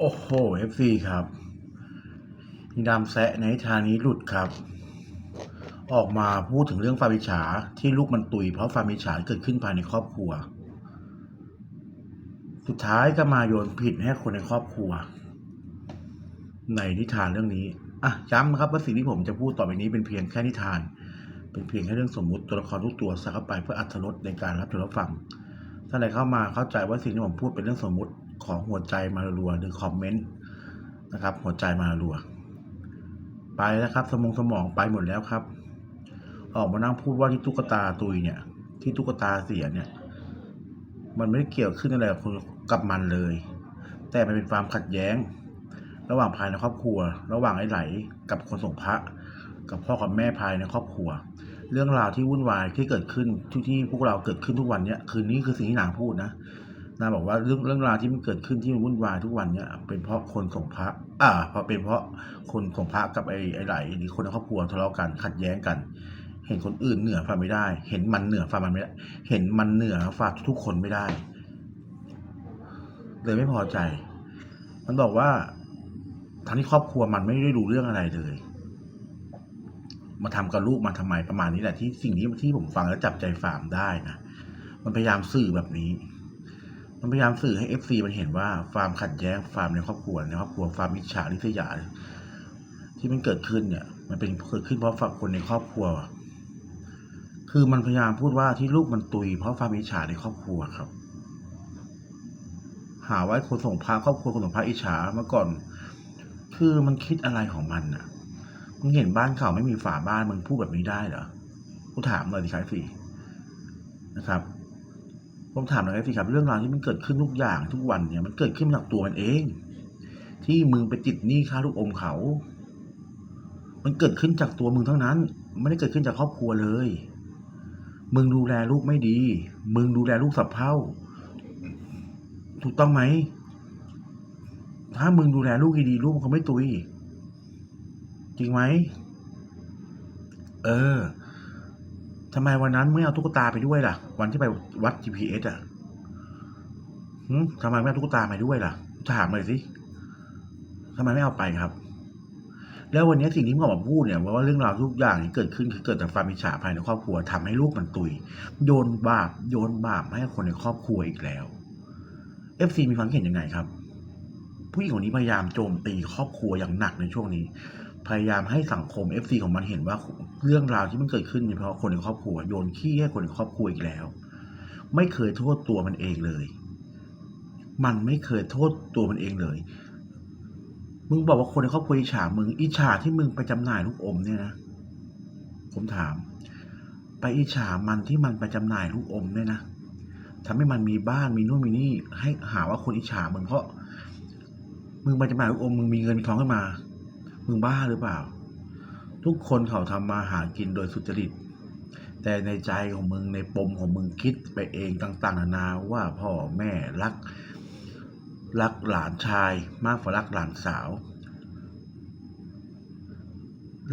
โอ้โห FC ครับนิดามแซะในทางนี้หลุดครับ ออกมาพูดถึงเรื่องฟาร์มิฉาที่ลูกมันตุยเพราะฟาร์มิฉาเกิดขึ้นภายในครอบครัว สุดท้ายก็มาโยนผิดให้คนในครอบครัว ในนิทานเรื่องนี้อะย้ำนะครับว่าสิ่งที่ผมจะพูดต่อไปนี้เป็นเพียงแค่นิทาน เป็นเพียงแค่เรื่องสมมุติตัวละครทุกตัวส่เข้าไปเพื่ออัธรสในการรับชมรับฟังถ้าใครเข้ามาเข้าใจว่าสิ่งที่ผมพูดเป็นเรื่องสมมุติ ของหัวใจมารัวหรือคอมเมนต์นะครับ หัวใจมารัว ไปแล้วครับ สมองสมองไปหมดแล้วครับ ออกมานั่งพูดว่าที่ตุ๊กตาตุยเนี่ย ที่ตุ๊กตาเสียเนี่ย มันไม่ได้เกี่ยวขึ้นอะไรกับคนกับมันเลย แต่มันเป็นความขัดแย้ง ระหว่างภายในครอบครัว ระหว่างไอ้ไหลกับคนส่งพระ กับพ่อกับแม่ภายในครอบครัว เรื่องราวที่วุ่นวายที่เกิดขึ้นที่ที่พวกเราเกิดขึ้นทุกวันเนี้ยคือนี่คือสิ่งที่นางพูดนะ นางบอกว่าเรื่องเรื่องราวที่มันเกิดขึ้นที่มันวุ่นวายทุกวันเนี้ยเป็นเพราะคนส่งพระ อ่า เพราะเป็นเพราะคนส่งพระกับไอ้ไอ้ไหลหรือคนในครอบครัวทะเลาะกันขัดแย้งกัน เห็นคนอื่นเหนือฝ่าไม่ได้ เห็นมันเหนือฝ่ามันไม่ได้ เห็นมันเหนือฝ่าทุกคนไม่ได้ เลยไม่พอใจ มันบอกว่าทั้งที่ครอบครัวมันไม่ได้รู้เรื่องอะไรเลย มาทำกับลูกมาทำไมประมาณนี้แหละที่สิ่งนี้ที่ผมฟังแล้วจับใจฟามได้นะมันพยายามสื่อแบบนี้ มันพยายามสื่อให้เอฟซีมันเห็นว่าฟามขัดแย้งฟามในครอบครัวในครอบครัวฟามมิจฉาลิษยา ที่มันเกิดขึ้นเนี่ย มันเป็นเกิดขึ้นเพราะฝั่งคนในครอบครัว คือมันพยายามพูดว่าที่ลูกมันตุย เพราะฟามมิจฉาในครอบครัวครับ หาว่าคนส่งพระครอบครัวคนส่งพระอิจฉาเมื่อก่อน คือมันคิดอะไรของมันน่ะมึงเห็นบ้านเขาไม่มีฝาบ้านมึงพูดแบบนี้ได้เหรอกูถามเลยดิครับสินะครับ ผมถามหน่อยสิครับ เรื่องราวที่มันเกิดขึ้นทุกอย่างทุกวันเนี่ยมันเกิดขึ้นจากตัวมันเอง ที่มึงไปติดหนี้ค่าลูกอมเขา มันเกิดขึ้นจากตัวมึงเท่านั้น ไม่ได้เกิดขึ้นจากครอบครัวเลย มึงดูแลลูกไม่ดี มึงดูแลลูกสับเพร่าถูกต้องไหม ถ้ามึงดูแลลูกดีๆลูกมันคงไม่ตุย จริงไหม เออ ทำไมวันนั้นไม่เอาตุ๊กตาไปด้วยล่ะ วันที่ไปวัด GPS อะหืมทำไมไม่เอาตุ๊กตาไปด้วยล่ะ ถามเลยสิทำไมไม่เอาไปครับ แล้ววันนี้สิ่งที่มึงอมาพูดเนี่ยว่าเรื่องราวทุกอย่างที่เกิดขึ้นคือเกิดจากความมิจฉาภายในครอบครัวทำให้ลูกมันตุย โยนบาปโยนบาปให้คนในครอบครัวอีกแล้ว FC มีความเห็นยังไงครับ ผู้หญิงคนนี้พยายามโจมตีครอบครัวอย่างหนักในช่วงนี้ พยายามให้สังคม FC ของมันเห็นว่าเรื่องราวที่มันเกิดขึ้นเนี่ยเพราะคนในครอบครัวโยนขี้ให้คนในครอบครัวอีกแล้ว ไม่เคยโทษตัวมันเองเลย มันไม่เคยโทษตัวมันเองเลย มึงบอกว่าคนในครอบครัวอิจฉามึงอิจฉาที่มึงไปจำหน่ายลูกอมเนี่ยนะผมถาม ไปอิจฉามันที่มันไปจำหน่ายลูกอมเนี่ยนะทำให้มันมีบ้านมีนู่นมีนี่ ให้หาว่าคนอิจฉามึงเพราะ มึงไปจำหน่ายลูกอมมึงมีเงินมีทองขึ้นมา มึงบ้าหรือเปล่า ทุกคนเขาทำมาหากินโดยสุจริต แต่ในใจของมึงในปมของมึงคิดไปเองต่างๆนานาว่าพ่อแม่รัก รักหลานชายมากกว่ารักหลานสาว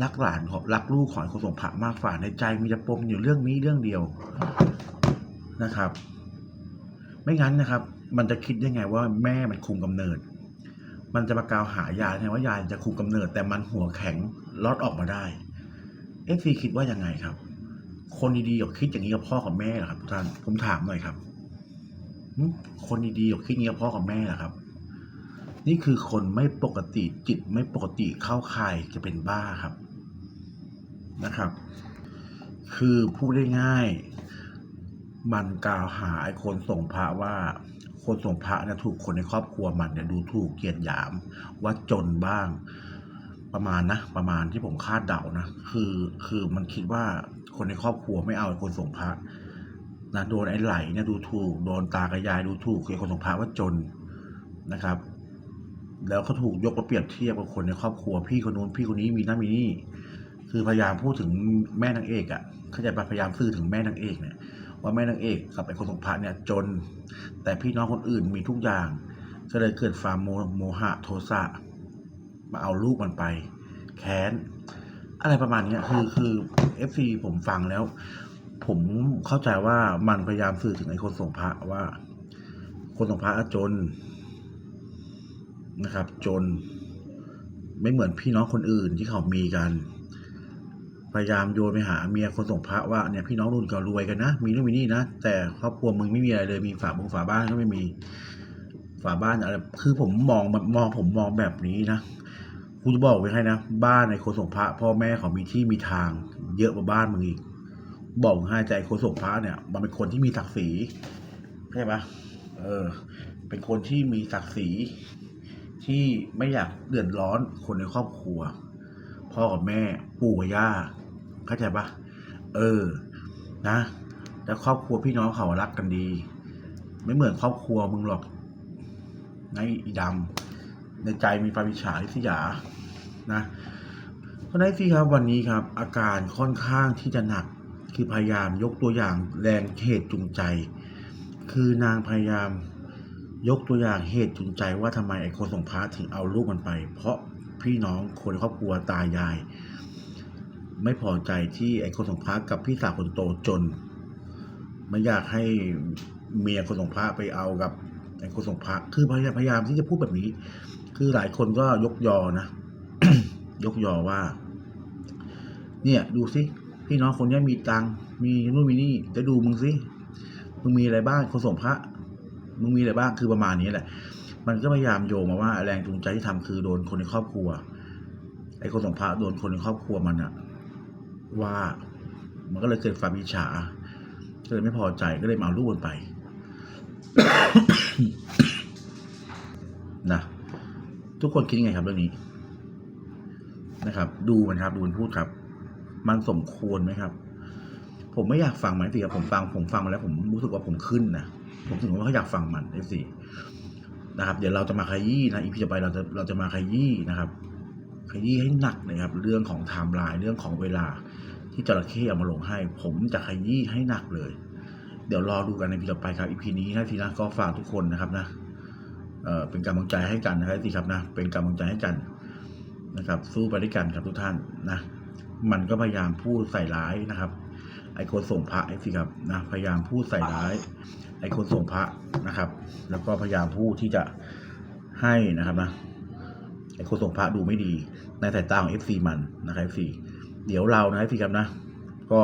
รักหลานของรักลูกของคนส่งพระมากกว่าในใจมีแต่ปมอยู่เรื่องนี้เรื่องเดียวนะครับ ไม่งั้นนะครับ มันจะคิดยังไงว่าแม่มันคุมกำเนิด มันจะมากล่าวหายายไงว่ายายจะคุมกำเนิด แต่มันหัวแข็งลอดออกมาได้เอฟซีคิดว่ายังไงครับ คนดีๆกับคิดอย่างนี้กับพ่อกับแม่เหรอครับท่านผมถามหน่อยครับคนดีๆกับคิดอย่างนี้กับพ่อกับแม่เหรอครับ นี่คือคนไม่ปกติจิตไม่ปกติเข้าข่ายจะเป็นบ้าครับนะครับ คือพูดได้ง่าย มันกล่าวหาไอ้คนส่งพระว่า คนส่งพระเนี่ยถูกคนในครอบครัวมันเนี่ยดูถูกเกลียดหยามว่าจนบ้าง ประมาณนะ ประมาณที่ผมคาดเดานะคือคือมันคิดว่าคนในครอบครัวไม่เอาไอ้คนส่งพระนะโดนไอ้ไหลเนี่ยดูถูก โดนตากับยายดูถูกไอ้คนส่งพระว่าจนนะครับ แล้วเขาถูกยกมาเปรียบเทียบกับคนในครอบครัว พี่คนนู้นพี่คนนี้มีนั่นมีนี่คือพยายามพูดถึงแม่นางเอกอะ่ะเข้าใจปะพยายามสื่อถึงแม่นางเอกเนี่ย ว่าแม่นางเอกกับไอ้คนส่งพระเนี่ยจน แต่พี่น้องคนอื่นมีทุกอย่างก็เลยเกิดความโมโมหะโทสะมาเอาลูกมันไป แค้น อะไรประมาณนี้คือคือเอฟซีผมฟังแล้ว ผมเข้าใจว่ามันพยายามสื่อถึงไอ้คนส่งพระว่า คนส่งพระจนนะครับ จนไม่เหมือนพี่น้องคนอื่นที่เขามีกัน พยายามโยนไปหาเมียคนส่งพระว่าเนี่ยพี่น้องรุ่นก็รวยกันนะ มีนู่นมีนี่นะ แต่ครอบครัวมึงไม่มีอะไรเลย มีฝาบงฝาบ้านก็ไม่มี ฝาบ้านอะไร คือผมมองมองผมมองแบบนี้นะกูจะบอกไว้ให้นะ บ้านในโคสงพระ พ่อแม่เขามีที่มีทาง เยอะกว่าบ้านมึงอีก บอกให้ใจโคสงพระเนี่ย มันเป็นคนที่มีศักดิ์ศรีใช่ปะเออ เป็นคนที่มีศักดิ์ศรีที่ไม่อยากเดือดร้อนคนในครอบครัว พ่อกับแม่ปู่กับย่า เข้าใจปะเออ นะแล้วครอบครัวพี่น้องเขารักกันดี ไม่เหมือนครอบครัวมึงหรอกในอีดำในใจมีปาวิชาลิษยา นะเพราะนั้นสิครับวันนี้ครับ อาการค่อนข้างที่จะหนักคือพยายามยกตัวอย่างแรงเหตุจูงใจ คือนางพยายามยกตัวอย่างเหตุจูงใจว่าทำไมไอ้คนส่งพระถึงเอาลูกมันไป เพราะพี่น้องคนครอบครัวตายาย ไม่พอใจที่ไอ้คนสงพระกับพี่สาวคนโตจน ไม่อยากให้เมียคนสงพระไปเอากับไอ้คนสงพระคือพยายามที่จะพูดแบบนี้ คือหลายคนก็ยกยอนะยกยอว่า เนี่ยดูสิพี่น้องคนนี้มีตังมีนู่นมีนี่จะดูมึงสิมึงมีอะไรบ้างคนส่งพระมึงมีอะไรบ้างคือประมาณนี้แหละ มันก็พยายามโยงมาว่าแรงจูงใจที่ทำคือโดนคนในครอบครัวไอ้คนส่งพระโดนคนในครอบครัวมันอะ ว่ามันก็เลยเกิดความอิจฉาก็เลยไม่พอใจก็เลยมาเอาลูกมันไปนะทุกคนคิดยังไงครับเรื่องนี้นะครับ ดูมันครับ ดูมันพูดครับ มันสมควรไหมครับ ผมไม่อยากฟังมันสิครับผมฟังผมฟังมาแล้ว ผมรู้สึกว่าผมขึ้นนะผมถึงว่าเขาอยากฟังมันไอ้สินะครับ เดี๋ยวเราจะมาขยี้นะอีพีต่อไปเราจะเราจะมาขยี้นะครับขยี้ให้หนักเลยครับ เรื่องของไทม์ไลน์เรื่องของเวลา ที่จระเข้เอามาลงให้ ผมจะขยี้ให้หนักเลย เดี๋ยวรอดูกันในพีต่อไปครับอีพีนี้นะทีนะก็ฝากทุกคนนะครับนะเอ่อเป็นกำลังใจให้กันนะครับสิครับนะเป็นกำลังใจให้กันนะครับ สู้ไปด้วยกันครับทุกท่านนะ มันก็พยายามพูดใส่ร้ายนะครับ ไอ้คนส่งพระไอ้สิครับนะพยายามพูดใส่ร้าย ไอ้คนส่งพระนะครับ แล้วก็พยายามพูดที่จะให้นะครับนะไอ้คนส่งพระดูไม่ดี ในสายตาของ FC มันนะครับ FC เดี๋ยวเรานะ FC ครับนะ ก็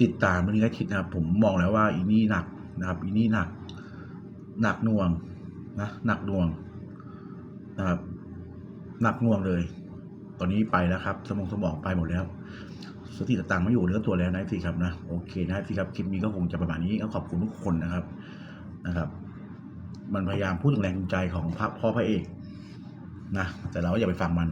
ติดตามเรื่องนี้ให้คิดนะครับ ผมมองแล้วว่าอีนี่หนักนะครับ อีนี่หนัก หนักหน่วงนะหนักหน่วงนะครับหนักหน่วงเลย ตอนนี้ไปแล้วครับ สมองสมองไปหมดแล้วสติต่างๆไม่อยู่เนื้อตัวแล้วนะพี่ครับนะโอเคนะพี่ครับคลิปนี้ก็คงจะประมาณนี้ก็ขอบคุณทุกคนนะครับนะครับ มันพยายามพูดถึงแรงจูงใจของพระพ่อพระเอกนะแต่เราอย่าไปฟังมัน